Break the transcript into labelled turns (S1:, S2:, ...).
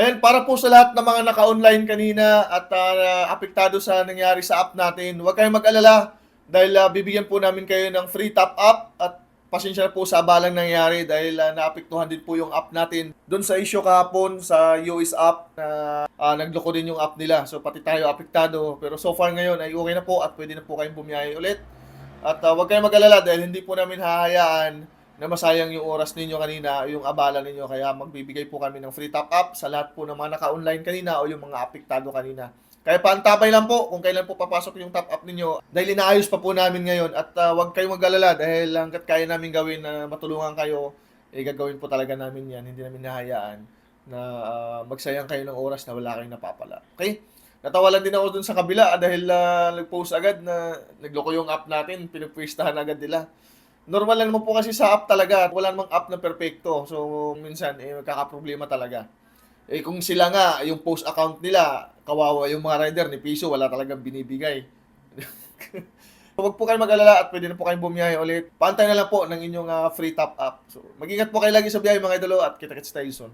S1: Ayan, para po sa lahat ng mga naka-online kanina at ah, apektado sa nangyari sa app natin, huwag kayong mag-alala dahil ah, bibigyan po namin kayo ng free top up at pasensya na po sa abalang nangyari dahil ah, naapektuhan din po yung app natin. Doon sa issue kahapon sa US app na ah, nagloko din yung app nila. So pati tayo apektado. Pero so far ngayon ay okay na po at pwede na po kayong bumiyahe ulit. At ah, huwag kayong mag-alala dahil hindi po namin hahayaan na masayang yung oras ninyo kanina, yung abala ninyo. Kaya magbibigay po kami ng free top up sa lahat po ng mga naka-online kanina o yung mga apektado kanina. Kaya paantabay lang po kung kailan po papasok yung top up ninyo. Dahil inaayos pa po namin ngayon at ah, huwag kayong mag-alala dahil hanggat kaya namin gawin na matulungan kayo, eh gagawin po talaga namin yan. Hindi namin nahayaan na ah, magsayang kayo ng oras na wala kayong napapala. Okay? Natawa lang din ako dun sa kabila ah, dahil ah, nag-post agad na nagloko yung app natin, pinupwistahan agad nila. Normal lang naman po kasi sa app talaga. Wala namang app na perfecto. So, minsan, eh, magkakaproblema talaga. Eh, kung sila nga, yung post account nila, kawawa yung mga rider ni Piso, wala talagang binibigay. Huwag po kayo mag-alala at pwede na po kayong bumiyahe ulit. Paantay na lang po ng inyong ah, free top up. So, mag-ingat po kayo lagi sa biyahe mga idolo at kita-kits tayo soon.